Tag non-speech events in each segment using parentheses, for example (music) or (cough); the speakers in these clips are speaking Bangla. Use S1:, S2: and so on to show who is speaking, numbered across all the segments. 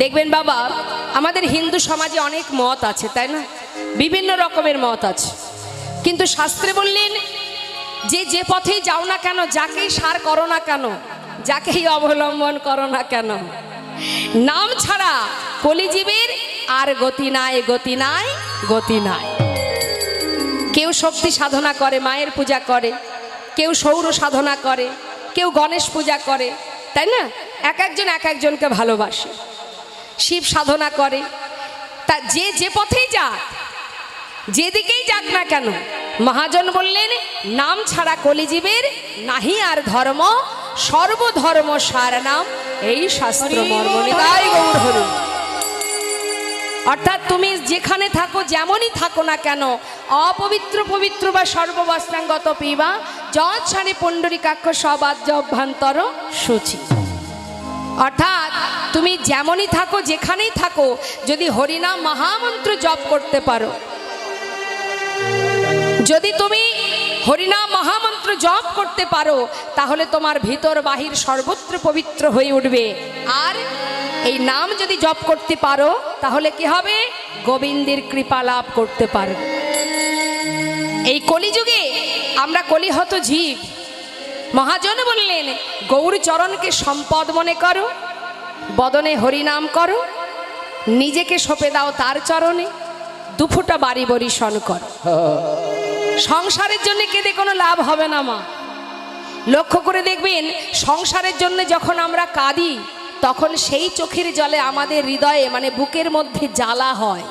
S1: দেখবেন বাবা, আমাদের হিন্দু সমাজে অনেক মত আছে, তাই না? বিভিন্ন রকমের মত আছে। কিন্তু শাস্ত্রে বললেন, যে যে পথেই যাও না কেন, যাকেই সার করো না কেন, যাকেই অবলম্বন করো না কেন, নাম ছাড়া কলিজীবের আর গতি নাই গতি নাই গতি নাই। কেউ শক্তি সাধনা করে, মায়ের পূজা করে, কেউ সৌর সাধনা করে, কেউ গণেশ পূজা করে, তাই না? এক একজন এক একজনকে ভালোবাসে। শিব সাধনা করে। তা যে যে পথেই যাক যেদিকেই যাক না কেন মহাজন বললেন নাম ছাড়া কলিজীবের নাহি আর ধর্ম সর্বধর্ম সার নাম এই শাস্ত্র মর্ম নিতাই গৌর হরি অর্থাৎ তুমি যেখানে থাকো যেমনই থাকো না কেন অপবিত্র পবিত্র বা সর্ববস্ত্রাঙ্গত পিবা যৎ সারি পণ্ডরিকাক্ষ সবাদ্য অভ্যন্তর সূচি। অর্থাৎ তুমি যেমনই থাকো, যেখানেই থাকো, যদি হরিনাম মহামন্ত্র জপ করতে পারো। যদি তুমি হরিনাম মহামন্ত্র জপ করতে পারো, তাহলে তোমার ভিতর বাহির সর্বত্র পবিত্র হয়ে উঠবে। আর এই নাম যদি জপ করতে পারো, তাহলে কি হবে? গোবিন্দের কৃপা লাভ করতে পারবে এই কলিযুগে আমরা কলিহত জীব। মহাজন বললেন গৌরচরণকে সম্পদ মনে করো বদনে হরিনাম করো নিজেকে সঁপে দাও তার চরণে দুফুটা বাড়ি বরিশন করো। (laughs) সংসারের জন্য কেঁদে কোনো লাভ হবে না মা। লক্ষ্য করে দেখবেন সংসারের জন্য যখন আমরা কাঁদি তখন সেই চোখের জলে আমাদের হৃদয়ে মানে বুকের মধ্যে জ্বালা হয়।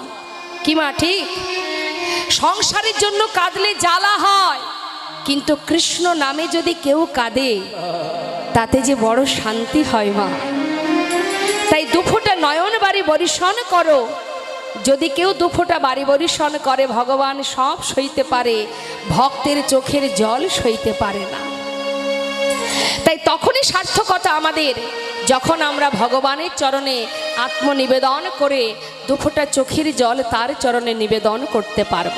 S1: কি মা ঠিক? সংসারের জন্য কাঁদলে জ্বালা হয়। কিন্তু কৃষ্ণ নামে যদি কেউ কাঁদে, তাতে যে বড় শান্তি হয় মা। তাই দুফোটা নয়ন বাড়ি বরিশন করো। যদি কেউ দুফোটা বাড়ি বরিশন করে, ভগবান সব সইতে পারে, ভক্তের চোখের জল সইতে পারে না। তাই তখনই সার্থকতা আমাদের, যখন আমরা ভগবানের চরণে আত্মনিবেদন করে দুফোটা চোখের জল তার চরণে নিবেদন করতে পারব।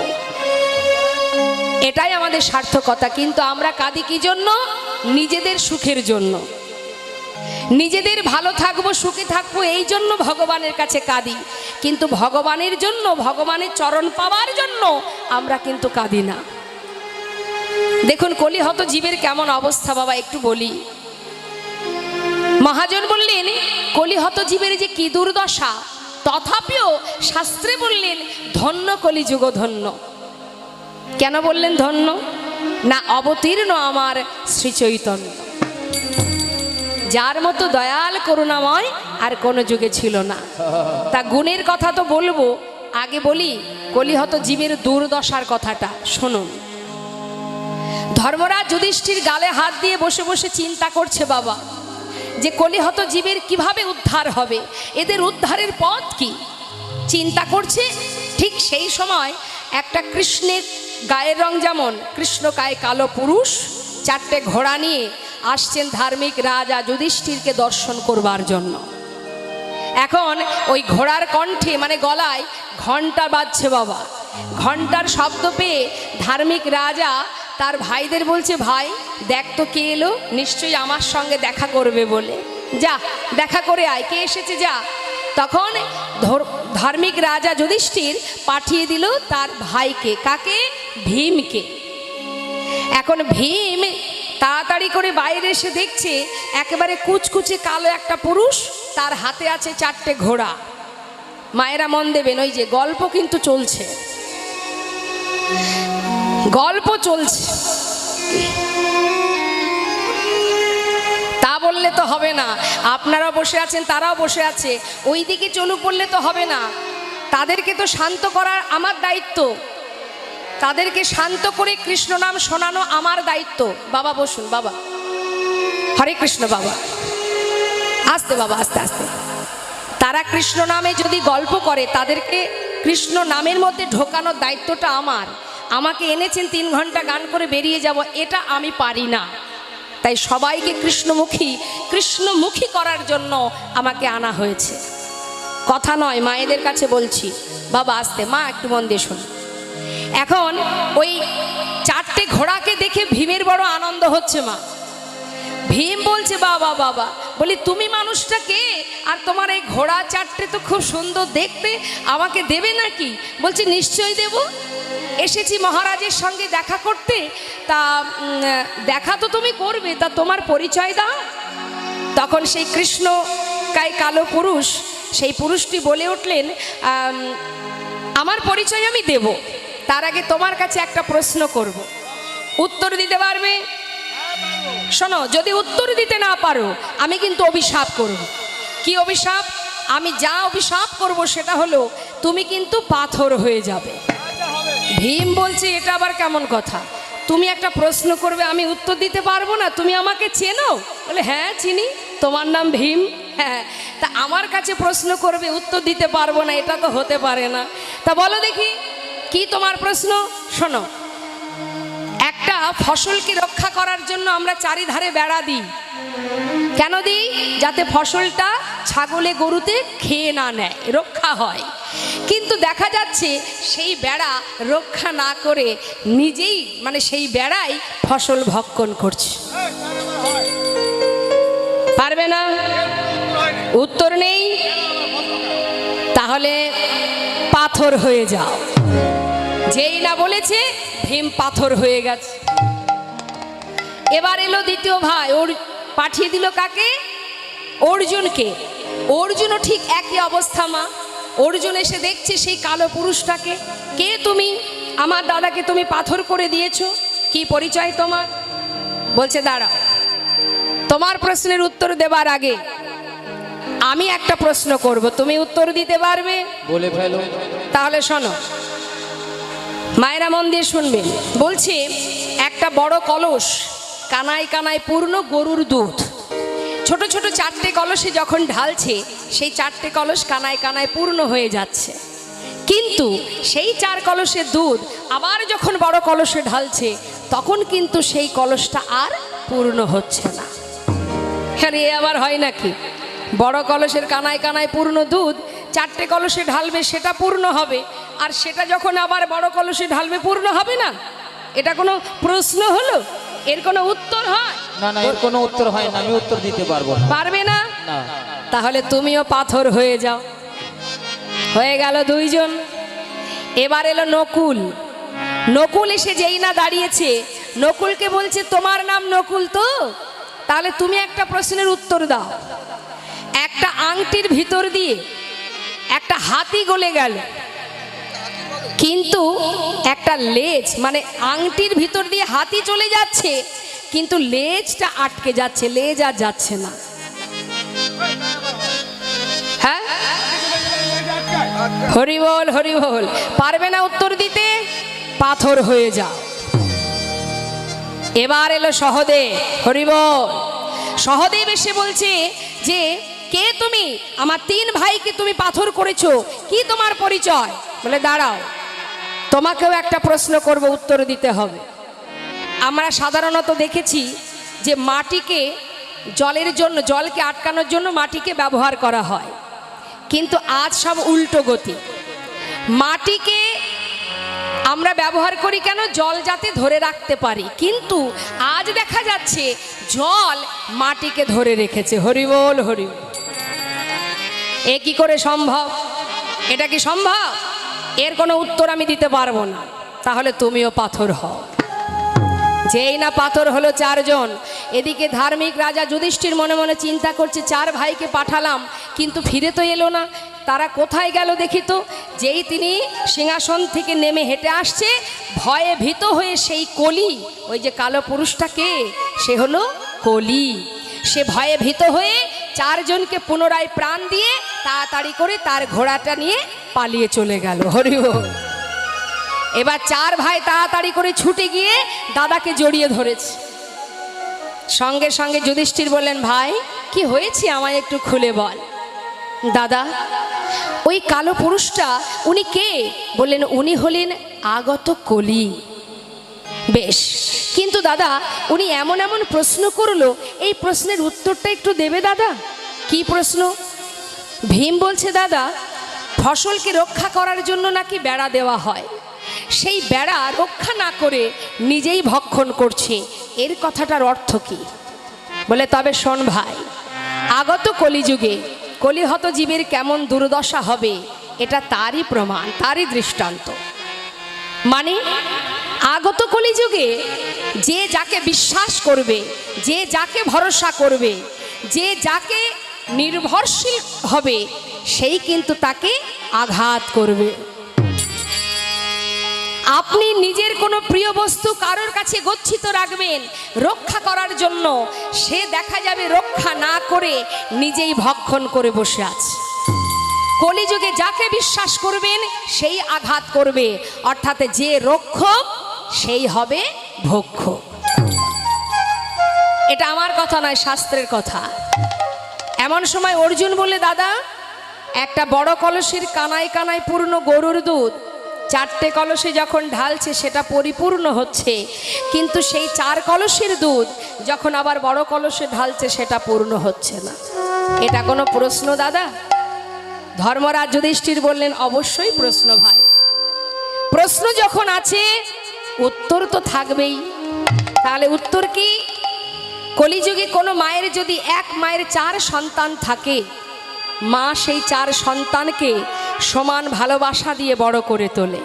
S1: এটাই আমাদের সার্থকতা, কিন্তু আমরা কাঁদি কি জন্য? নিজেদের সুখের জন্য। নিজেদের ভালো থাকব, সুখে থাকব, এই জন্য ভগবানের কাছে কাঁদি। কিন্তু ভগবানের জন্য, ভগবানের চরণ পাওয়ার জন্য আমরা কিন্তু কাঁদি না। দেখুন, কলিহত জীবের কেমন অবস্থা বাবা, একটু বলি। মহাজন বললেন, কলিহত জীবের যে কি দুর্দশা, তথাপিও শাস্ত্রে বললেন, ধন্য কলিযুগ ধন্য। কেন বললেন ধন্য? না অবতীর্ণ আমার শ্রী চৈতন্য। যার মতো দয়াল, করুণাময় আর কোনো যুগে ছিল না। তা গুণের কথা তো বলব। আগে বলি, কলিহত জীবের দুর্দশার কথাটা, শুনুন। ধর্মরাজ যুধিষ্ঠির গালে হাত দিয়ে বসে বসে চিন্তা করছে, বাবা। যে কলিহত জীবের কীভাবে উদ্ধার হবে? এদের উদ্ধারের পথ কি? চিন্তা করছে, ঠিক সেই সময় একটা কৃষ্ণের গায়ের রং যেমন কৃষ্ণ গায়ে কালো পুরুষ, চারটে ঘোড়া নিয়ে আসছেন ধার্মিক রাজা যুধিষ্ঠিরকে দর্শন করবার জন্য। এখন ওই ঘোড়ার কণ্ঠে মানে গলায় ঘণ্টা বাজছে বাবা। ঘণ্টার শব্দ পেয়ে ধার্মিক রাজা তার ভাইদের বলছে, ভাই, দেখ তো কে এলো, নিশ্চয়ই আমার সঙ্গে দেখা করবে বলে। যা, দেখা করে আয়, কে এসেছে যা। তখন ধর- ধার্মিক রাজা যুধিষ্ঠির পাঠিয়ে দিল তার ভাইকে। কাকে? ভীমকে। এখন ভীম তাড়াতাড়ি করে বাইরে এসে দেখছে একেবারে কুচকুচে কালো একটা পুরুষ, তার হাতে আছে চারটে ঘোড়া। মায়েরা মন দেবেন, ওই যে গল্প কিন্তু চলছে। গল্প চলছে। তা বললে তো হবে না। আপনারাও বসে আছেন, তারাও বসে আছে। ওই দিকে চলুক বললে তো হবে না। তাদেরকে তো শান্ত করার আমার দায়িত্ব। তাদেরকে শান্ত করে কৃষ্ণ নাম শোনানো আমার দায়িত্ব। বাবা, বসুন, বাবা। হরে কৃষ্ণ, বাবা। আস্তে বাবা, আস্তে আস্তে। তারা কৃষ্ণ নামে যদি গল্প করে, তাদেরকে কৃষ্ণ নামের মধ্যে ঢোকানোর দায়িত্বটা আমার। আমাকে এনেছেন তিন ঘণ্টা গান করে বেরিয়ে যাব, এটা আমি পারি না। তাই সবাইকে কৃষ্ণমুখী কৃষ্ণমুখী করার জন্য আমাকে আনা হয়েছে। কথা নয়, মায়েদের কাছে বলছি। বাবা, আসতে, মা, একটু মন দিয়ে শোন এখন ওই চারটে ঘোড়াকে দেখে ভীমের বড় আনন্দ হচ্ছে মা। ভীম বলছে, বাবা বাবা। বলি, তুমি মানুষটা কে? আর তোমার এই ঘোড়া চারটে তো খুব সুন্দর দেখতে। আমাকে দেবে নাকি? বলছে, নিশ্চয়ই দেব। এসেছি মহারাজের সঙ্গে দেখা করতে। তা দেখা তো তুমি করবে, তা তোমার পরিচয় দাও। তখন সেই কৃষ্ণ কায় কালো পুরুষ, সেই পুরুষটি বলে উঠলেন আমার পরিচয় আমি দেব। তার আগে তোমার কাছে একটা প্রশ্ন করব। উত্তর দিতে পারবে? শোনো, যদি উত্তর দিতে না পারো, আমি কিন্তু অভিশাপ করব। কি অভিশাপ? আমি যা অভিশাপ করব সেটা হলো, তুমি কিন্তু পাথর হয়ে যাবে। ভীম বলছে, এটা আবার কেমন কথা? তুমি একটা প্রশ্ন করবে, আমি উত্তর দিতে পারব না? তুমি আমাকে চেনো? বলে হ্যাঁ চিনি। তোমার নাম ভীম? হ্যাঁ তা আমার কাছে প্রশ্ন করবে, উত্তর দিতে পারব না, এটা তো হতে পারে না। তা বলো দেখি কি তোমার প্রশ্ন? শোনো। একটা ফসলকে রক্ষা করার জন্য আমরা চারিধারে বেড়া দিই। কেন দিই? যাতে ফসলটা ছাগলে, গরুতে খেয়ে না নেয়, রক্ষা হয়। কিন্তু দেখা যাচ্ছে সেই বেড়া রক্ষা না করে নিজেই মানে সেই বেড়াই ফসল ভক্ষণ করছে। পারবে না? উত্তর নেই। তাহলে পাথর হয়ে যাও। যেই না বলেছে ভীম পাথর হয়ে গেছে। এবার এলো দ্বিতীয় ভাই ওর পাঠিয়ে দিল কাকে? অর্জুনকে। অর্জুনও ঠিক একই অবস্থা মা। অর্জুন এসে দেখছে সেই কালো পুরুষটাকে। কে তুমি? আমার দাদাকে তুমি পাথর করে দিয়েছ? কি পরিচয় তোমার? বলছে দাঁড়াও। তোমার প্রশ্নের উত্তর দেবার আগে আমি একটা প্রশ্ন করব। তুমি উত্তর দিতে পারবে?
S2: বলে ফেলো।
S1: তাহলে শোনো মায়েরা মন দিয়ে শুনবেন বলছে, একটা বড় কলস কানায় কানায় পূর্ণ গরুর দুধ। ছোট ছোট চারটে কলসে যখন ঢালছে, সেই চারটে কলস কানায় কানায় পূর্ণ হয়ে যাচ্ছে। কিন্তু সেই চার কলসের দুধ আবার যখন বড় কলসে ঢালছে, তখন কিন্তু সেই কলসটা আর পূর্ণ হচ্ছে না। আরে আবার হয় নাকি? বড় কলসের কানায় কানায় পূর্ণ দুধ চারটে কলসে ঢালবে সেটা পূর্ণ হবে আর সেটা যখন আবার বড় কলসে ঢালবে পূর্ণ হবে না? এটা কোনো প্রশ্ন হলো? এর কোনো উত্তর হয়?
S2: না না এর কোনো উত্তর হয় না আমি উত্তর দিতে পারব না।
S1: পারবে না?
S2: না।
S1: তাহলে তুমিও পাথর হয়ে যাও। হয়ে গেল দুইজন। এবার এলো নকুল। নকুল এসে যেই না দাঁড়িয়েছে নকুলকে বলছে তোমার নাম নকুল তো? তাহলে তুমি একটা প্রশ্নের উত্তর দাও। একটা আংটির ভিতর দিয়ে একটা হাতি গলে গেল। কিন্তু একটা লেজ মানে আংটির ভিতর দিয়ে হাতি চলে যাচ্ছে, কিন্তু লেজটা আটকে যাচ্ছে, লেজ আর যাচ্ছে না। হ্যাঁ? হরি বল হরি বল। পারবে না উত্তর দিতে? পাথর হয়ে যাও এবার এলো সহদেব, হরি বল। সহদেব এসে বলছে যে কে তুমি? আমার তিন ভাইকে তুমি পাথর করেছ। কি তোমার পরিচয়? বলে, দাঁড়াও। তোমাকেও একটা প্রশ্ন করব, উত্তর দিতে হবে। আমরা সাধারণত দেখেছি যে মাটিকে জলের জন্য, জলকে আটকানোর জন্য মাটিকে ব্যবহার করা হয়। কিন্তু আজ সব উল্টো গতি। মাটিকে আমরা ব্যবহার করি কেন? জল যাতে ধরে রাখতে পারি। কিন্তু আজ দেখা যাচ্ছে জল মাটিকে ধরে রেখেছে। হরিবল হরি এ কি করে সম্ভব? এটা কি সম্ভব? এর কোনো উত্তর আমি দিতে পারব না। তাহলে তুমিও পাথর হও। যেই না পাথর হলো চারজন। এদিকে ধার্মিক রাজা যুধিষ্ঠির মনে মনে চিন্তা করছে, চার ভাইকে পাঠালাম, কিন্তু ফিরে তো এলো না। তারা কোথায় গেল দেখি তো? যেই তিনি সিংহাসন থেকে নেমে হেঁটে আসছে, ভয়ে ভীত হয়ে সেই কলি, ওই যে কালো পুরুষটা কে? সে হলো কলি। সে ভয়ে ভীত হয়ে চারজনকে পুনরায় প্রাণ দিয়ে তাড়াতাড়ি করে তার ঘোড়াটা নিয়ে পালিয়ে চলে গেল। হরিও এবার চার ভাই তাড়াতাড়ি করে ছুটে গিয়ে দাদাকে জড়িয়ে ধরেছে। সঙ্গে সঙ্গে যুধিষ্ঠির বললেন ভাই কি হয়েছে আমায় একটু খুলে বল? দাদা ওই কালো পুরুষটা উনি কে? বললেন উনি হলেন আগত কলি। বেশ কিন্তু দাদা উনি এমন এমন প্রশ্ন করল এই প্রশ্নের উত্তরটা একটু দেবে দাদা? কি প্রশ্ন? ভীম বলছে, দাদা, ফসলকে রক্ষা করার জন্য নাকি বেড়া দেওয়া হয়? সেই বেড়া রক্ষা না করে নিজেই ভক্ষণ করছে। এর কথাটার অর্থ কি? বলে, তবে শোন ভাই, আগত কলিযুগে কলিহত জীবের কেমন দুর্দশা হবে, এটা তারই প্রমাণ, তারই দৃষ্টান্ত। মানে আগত কলিযুগে যে যাকে বিশ্বাস করবে, যে যাকে ভরসা করবে, যে যাকে নির্ভরশীল হবে, সেই কিন্তু তাকে আঘাত করবে। আপনি নিজের কোনো প্রিয় বস্তু কারোর কাছে গচ্ছিত রাখবেন, রক্ষা করার জন্য। সে দেখা যাবে রক্ষা না করে নিজেই ভক্ষণ করে বসে আছে। কলিযুগে যাকে বিশ্বাস করবেন, সেই আঘাত করবে। অর্থাৎ যে রক্ষক, সেই হবে ভক্ষ এটা আমার কথা নয়, শাস্ত্রের কথা। এমন সময় অর্জুন বলে দাদা, একটা বড় কলসের কানায় কানায় পূর্ণ গরুর দুধ। চারটে কলসে যখন ঢালছে, সেটা পরিপূর্ণ হচ্ছে। কিন্তু সেই চার কলসের দুধ যখন আবার বড় কলসে ঢালছে, সেটা পূর্ণ হচ্ছে না। এটা কোনো প্রশ্ন, দাদা? ধর্মরাজ যুধিষ্ঠির বললেন, অবশ্যই প্রশ্ন, ভাই। প্রশ্ন যখন আছে, উত্তর তো থাকবেই। তাহলে উত্তর কি? কলিযুগে কোনো মায়ের যদি এক মায়ের চার সন্তান থাকে, মা সেই চার সন্তানকে সমান ভালোবাসা দিয়ে বড় করে তোলে।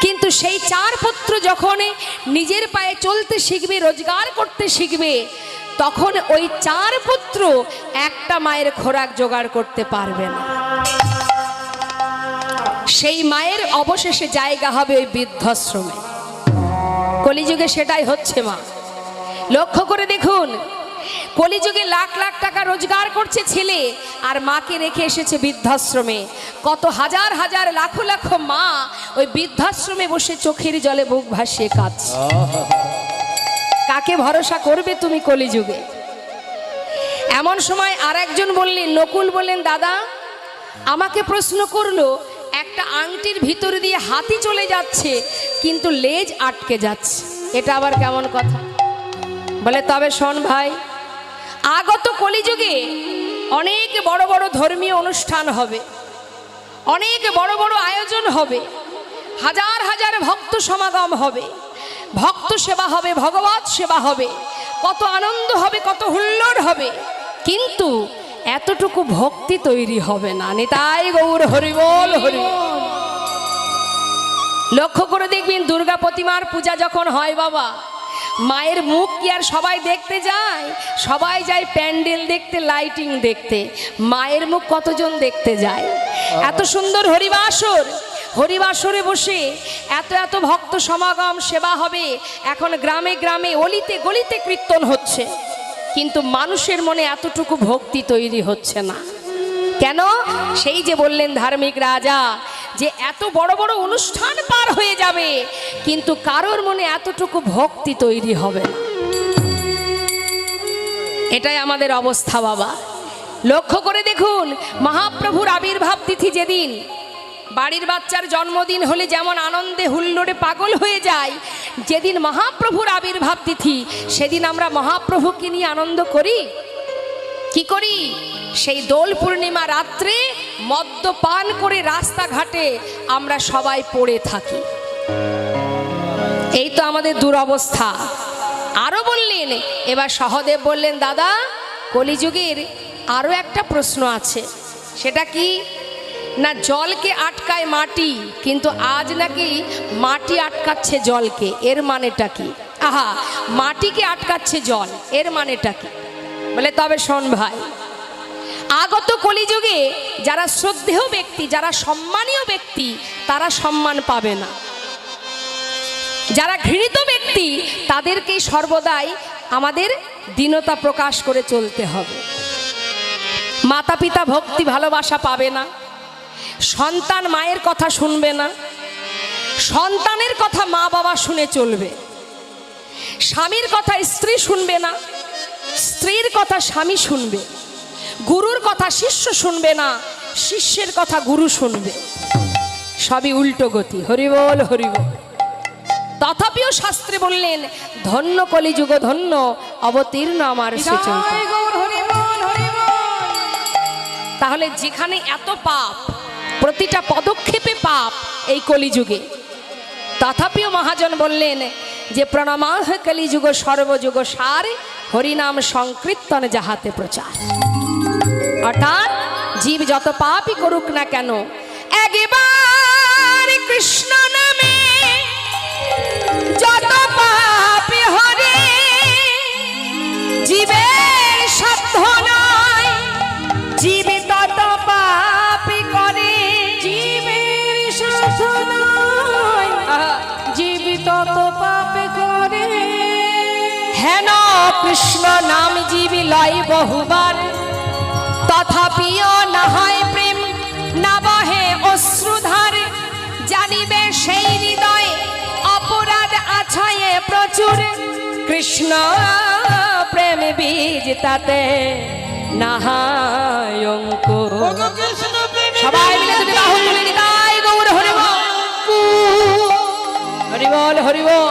S1: কিন্তু সেই চার পুত্র যখন নিজের পায়ে চলতে শিখবে, রোজগার করতে শিখবে, তখন ওই চার পুত্র একটা মায়ের খোরাক জোগাড় করতে পারবে না। সেই মায়ের অবশেষে জায়গা হবে ওই বৃদ্ধাশ্রমে। কলিযুগে সেটাই হচ্ছে মা। লক্ষ্য করে দেখুন, কলিযুগে লাখ লাখ টাকা রোজগার করছে ছেলে আর মাকে রেখে এসেছে বৃদ্ধাশ্রমে। কত হাজার হাজার লাখো লাখো মা ওই বৃদ্ধাশ্রমে বসে চোখের জলে বুক ভাসিয়ে কাঁদছে। কাকে ভরসা করবে তুমি কলিযুগে? এমন সময় আর একজন বললেন, নকুল বললেন, দাদা, আমাকে প্রশ্ন করল, একটা আংটির ভিতর দিয়ে হাতি চলে যাচ্ছে, কিন্তু লেজ আটকে যাচ্ছে। এটা আবার কেমন কথা? বলে, তবে শোন ভাই, আগত কলিযুগে অনেক বড় বড় ধর্মীয় অনুষ্ঠান হবে, অনেক বড় বড় আয়োজন হবে, হাজার হাজার ভক্ত সমাগম হবে, ভক্ত সেবা হবে, ভগবত সেবা হবে, কত আনন্দ হবে, কত হুল্লোড় হবে। কিন্তু এতটুকু ভক্তি তৈরি হবে না। নেতাই গৌর হরিবল হরি লক্ষ্য করে দেখবেন দুর্গা প্রতিমার পূজা যখন হয় বাবা মায়ের মুখ কি আর সবাই দেখতে যায়? সবাই যায় প্যান্ডেল দেখতে লাইটিং দেখতে। মায়ের মুখ কতজন দেখতে যায়? এত সুন্দর হরিবাসর। হরিবাসরে বসে এত এত ভক্ত সমাগম সেবা হবে। এখন গ্রামে গ্রামে অলিতে গলিতে কীর্তন হচ্ছে। কিন্তু মানুষের মনে এতটুকু ভক্তি তৈরি হচ্ছে না। কেন? সেই যে বললেন ধার্মিক রাজা যে এত বড় বড় অনুষ্ঠান পার হয়ে যাবে, কিন্তু কারোর মনে এতটুকু ভক্তি তৈরি হবে এটাই আমাদের অবস্থা, বাবা। লক্ষ্য করে দেখুন, মহাপ্রভুর আবির্ভাব তিথি যেদিন, বাড়ির বাচ্চার জন্মদিন হলে যেমন আনন্দে হুল্লোড়ে পাগল হয়ে যায়, যেদিন মহাপ্রভুর আবির্ভাব তিথি, সেদিন আমরা মহাপ্রভুকে নিয়ে আনন্দ করি। কি করি? সেই দোল পূর্ণিমা রাত্রে মদ্যপান করে রাস্তাঘাটে আমরা সবাই পড়ে থাকি। এই তো আমাদের দুরবস্থা। আরও বললেন, এবার সহদেব বললেন, দাদা, কলিযুগের আরও একটা প্রশ্ন আছে। সেটা কি? না, জলকে আটকায় মাটি, কিন্তু আজ নাকি মাটি আটকাচ্ছে জলকে, এর মানেটা কি? আহা, মাটিকে আটকাচ্ছে জল, এর মানেটা কি? বলে, তবে শোন ভাই, আগত কলিযুগে যারা শ্রদ্ধেয় ব্যক্তি, যারা সম্মানীয় ব্যক্তি, তারা সম্মান পাবে না। যারা ঘৃণিত ব্যক্তি, তাদেরকেই সর্বদাই আমাদের দীনতা প্রকাশ করে চলতে হবে। মাতা পিতা ভক্তি, ভালোবাসা পাবে না। সন্তান মায়ের কথা শুনবে না। সন্তানের কথা মা বাবা শুনে চলবে। স্বামীর কথা স্ত্রী শুনবে না। স্ত্রীর কথা স্বামী শুনবে গুরুর কথা শিষ্য শুনবে না শিষ্যের কথা গুরু শুনবে। সবই উল্টো গতি হরিবল হরিবল তথাপিও শাস্ত্রে বললেন ধন্য কলিযুগ ধন্য অবতীর্ণ আমার তাহলে যেখানে এত পাপ প্রতিটা পদক্ষেপে পাপ এই কলিযুগে। তথাপিও মহাজন বললেন যে প্রণমাহ কলিযুগ সর্বযুগ সার, হরিনাম সংকীর্তন যাহাতে প্রচার। অর্থাৎ জীব যত পাপই করুক না কেন, একবার কৃষ্ণ কৃষ্ণ নাম জীবী লয় বহুবার। তথাপিও না হয় প্রেম না বহে অশ্রুধার। জানিবে সেই হৃদয় অপরাধ আছায়ে প্রচুর। কৃষ্ণ প্রেম বীজ তাতে নাহায় অঙ্কুর। সবাই মিলে যদি বাহু তুলে নিতাই গৌর হরিবল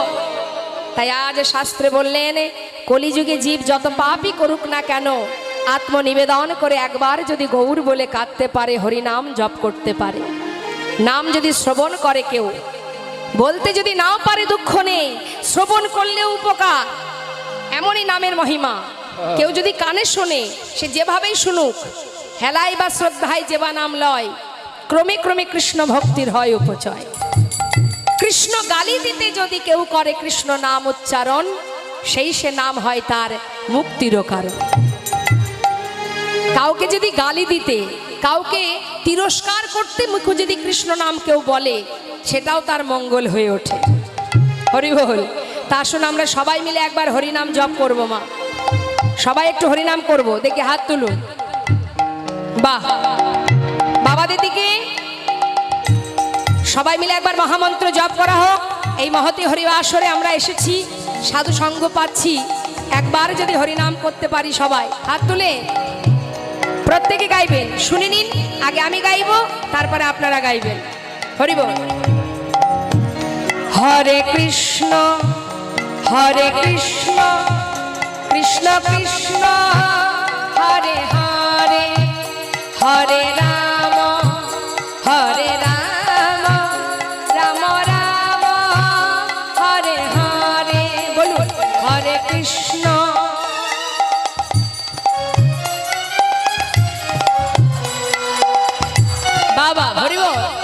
S1: তাই আজ শাস্ত্রে বললেন কলিযুগে জীব যত পাপই করুক না কেন, আত্মনিবেদন করে একবার যদি গৌর বলে কাঁদতে পারে, হরিনাম জপ করতে পারে। নাম যদি শ্রবণ করে কেউ, বলতে যদি নাও পারে দুঃখ নেই, শ্রবণ করলেও উপকার। এমনই নামের মহিমা। কেউ যদি কানে শোনে, সে যেভাবেই শুনুক, হেলাই বা শ্রদ্ধায় যেবা নাম লয়, ক্রমে ক্রমে কৃষ্ণ ভক্তির হয় উপচয়। কৃষ্ণ গালি দিতে যদি কেউ করে, কৃষ্ণ নাম উচ্চারণ সেই সে নাম হয় তার মুক্তিরও কারণ। কাউকে যদি গালি দিতে, কাউকে তিরস্কার করতে মুখে যদি কৃষ্ণ নাম কেউ বলে, সেটাও তার মঙ্গল হয়ে ওঠে। হরিবল তা আসুন আমরা সবাই মিলে একবার হরিনাম জপ করব মা। সবাই একটু হরিনাম করব, দেখে হাত তুলুন। বাহ। বাবা দিদিকে সবাই মিলে একবার মহামন্ত্র জপ করা হোক। এই মহতি হরি আসরে আমরা এসেছি। সাধু সঙ্গ পাচ্ছি। একবার যদি হরিনাম করতে পারি সবাই। হাত তুলে। প্রত্যেকে গাইবেন। শুনে নিন। আগে আমি গাইব, তারপরে আপনারা গাইবেন। হরিব হরে কৃষ্ণ হরে কৃষ্ণ কৃষ্ণ কৃষ্ণ, হরে হরে হরে রাম। বাবা হরিব আরেকটু জোরে